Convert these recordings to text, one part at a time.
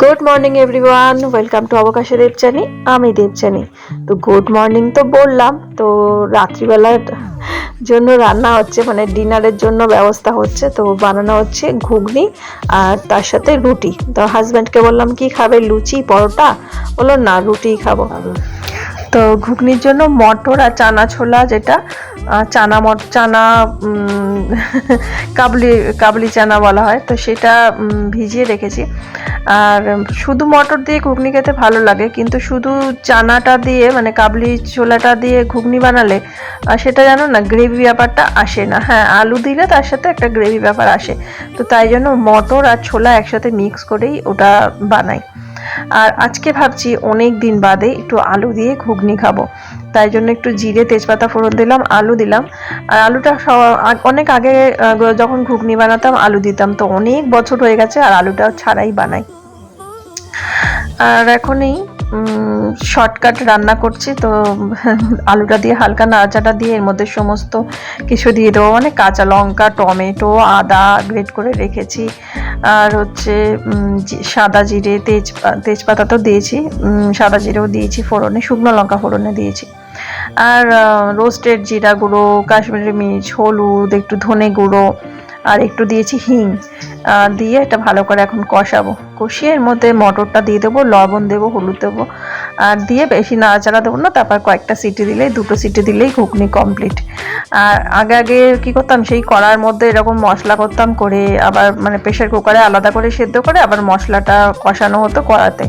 Good morning everyone welcome to অবকাশে Debchani আমি দেবচানি তো good morning তো বললাম, তো রাত্রিবেলার জন্য রান্না হচ্ছে মানে ডিনারের জন্য ব্যবস্থা হচ্ছে, তো বানানো হচ্ছে ঘুগনি আর তার সাথে রুটি। তো হাজব্যান্ডকে বললাম, কি খাবে? লুচি, পরোটা? বলল, না, রুটিই খাব। তো ঘুগনির জন্য মটর আর চানা ছোলা যেটা চানা মট, চানা কাবলি কাবলি চানা বলা হয়, তো সেটা ভিজিয়ে রেখেছি। আর শুধু মটর দিয়ে ঘুগনি খেতে ভালো লাগে, কিন্তু শুধু চানাটা দিয়ে মানে কাবলি ছোলাটা দিয়ে ঘুগনি বানালে সেটা জানো না, গ্রেভি ব্যাপারটা আসে না। হ্যাঁ আলু দিলে তার সাথে একটা গ্রেভি ব্যাপার আসে। তো তাই জন্য মটর আর ছোলা একসাথে মিক্স করেই ওটা বানাই। আর আজকে ভাবছি অনেক দিন বাদে একটু আলু দিয়ে ঘুগনি খাব। তাই জন্য একটু জিরে, তেজপাতা ফোড়ন দিলাম, আলু দিলাম। আর আলুটা অনেক আগে যখন ঘুগনি বানাতাম, আলু দিতাম। তো অনেক বছর হয়ে গেছে আর আলুটা ছাড়াই বানাই। আর এখনই শর্টকাট রান্না করছি, তো আলুটা দিয়ে হালকা নাড়াচাটা দিয়ে এর মধ্যে সমস্ত কিছু দিয়ে দেবো। মানে কাঁচা লঙ্কা, টমেটো, আদা গ্রেট করে রেখেছি। আর হচ্ছে সাদা জিরে, তেজ, তেজপাতা তো দিয়েছি। সাদা জিরেও দিয়েছি ফোড়নে, শুকনো লঙ্কা ফোড়নে দিয়েছি। আর রোস্টেড জিরা গুঁড়ো, কাশ্মীরি মির্চ, হলুদ, একটু ধনে গুঁড়ো, আর একটু দিয়েছি হিং। দিয়ে এটা ভালো করে এখন কষাবো। কষিয়ে এর মধ্যে মটরটা দিয়ে দেবো, লবণ দেবো, হলুদ দেবো, আর দিয়ে বেশি নাড়াচাড়া দেবো না, তারপর কয়েকটা সিটি দিলেই, দুটো সিটি দিলেই ঘুগনি কমপ্লিট আর আগে আগে কি করতাম, সেই কড়ার মধ্যে এরকম মশলা করতাম করে, আবার মানে প্রেশার কুকারে আলাদা করে সেদ্ধ করে আবার মশলাটা কষানো হতো কড়াতে।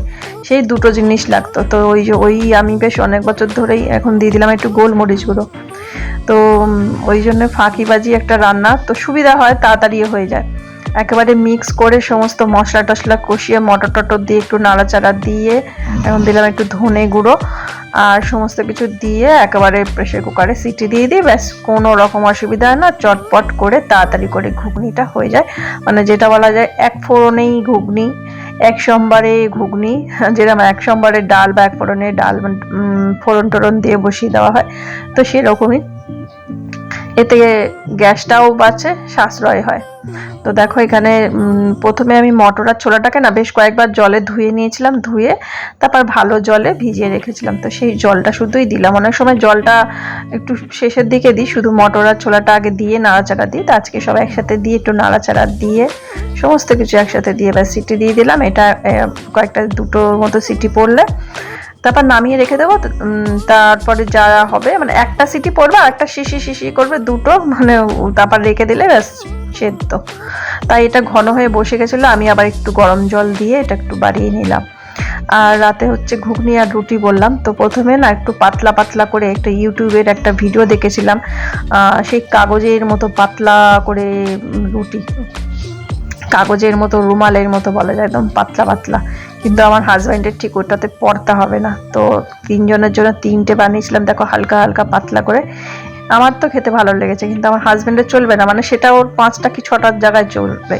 সেই দুটো জিনিস লাগতো। তো ওই যে, ওই আমি বেশ অনেক বছর ধরেই এখন দিয়ে দিলাম একটু গোলমরিচ গুঁড়ো। তো ওই জন্য ফাঁকিবাজি একটা রান্না, তো সুবিধা হয় তাড়াতাড়ি হয়ে যায়। একেবারে মিক্স করে সমস্ত মশলা টশলা কষিয়ে মটর টটর দিয়ে একটু নাড়াচাড়া দিয়ে এখন দিলাম একটু ধনে গুঁড়ো আর সমস্ত কিছু দিয়ে একেবারে প্রেশার কুকারে সিটি দিয়ে দিই। ব্যাস, কোনো রকম অসুবিধা না। চটপট করে তাড়াতাড়ি করে ঘুগনিটা হয়ে যায়। মানে যেটা বলা যায় এক ফোড়নেই ঘুগনি, এক সোমবারে ঘুগনি, যেরকম এক সোমবারে ডাল বা এক ফোড়নে ডাল ফোড়ন টোড়ন দিয়ে বসিয়ে দেওয়া হয়, তো সেরকমই। এতে গ্যাসটাও বাঁচে, সাশ্রয় হয়। তো দেখো এখানে প্রথমে আমি মটর আর ছোলাটাকে না বেশ কয়েকবার জলে ধুয়ে নিয়েছিলাম, ধুয়ে তারপর ভালো জলে ভিজিয়ে রেখেছিলাম। তো সেই জলটা শুধুই দিলাম। অনেক সময় জলটা একটু শেষের দিকে দিই, শুধু মটর আর ছোলাটা আগে দিয়ে নাড়াচাড়া দিই, তো আজকে সব একসাথে দিয়ে একটু নাড়াচাড়া দিয়ে সমস্ত কিছু একসাথে দিয়ে এবার সিটি দিয়ে দিলাম। এটা কয়েকটা দুটো মতো সিটি পড়লে তারপর নামিয়ে রেখে দেবো তারপরে যা হবে মানে একটা সিটি পড়বে আর একটা শিশি শিশি করবে দুটো মানে তারপর রেখে দিলে ব্যাস সেদ্ধ। তাই এটা ঘন হয়ে বসে গেছিল, আমি আবার একটু গরম জল দিয়ে এটা একটু বাড়িয়ে নিলাম। আর রাতে হচ্ছে ঘুগনি আর রুটি বললাম, তো প্রথমে না একটু পাতলা পাতলা করে একটা ইউটিউবের একটা ভিডিও দেখেছিলাম সেই কাগজের মতো পাতলা করে রুটি, কাগজের মতো, রুমালের মতো বলা যায়, একদম পাতলা পাতলা। কিন্তু আমার হাজব্যান্ডের ঠিক ওটাতে পড়তে হবে না। তো তিনজনের জন্য তিনটে বানিয়েছিলাম, দেখো হালকা হালকা পাতলা করে। আমার তো খেতে ভালো লেগেছে, কিন্তু আমার হাজব্যান্ডের চলবে না মানে সেটা ওর পাঁচটা কি ছটার জায়গায় চলবে।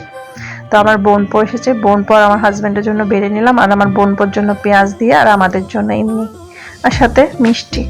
তো আমার বোন বোনপো এসেছে, বোন পর আমার হাজব্যান্ডের জন্য বেড়ে নিলাম, আর আমার বোনপোর জন্য পেঁয়াজ দিয়ে আর আমাদের জন্য এমনি। আর সাথে মিষ্টি।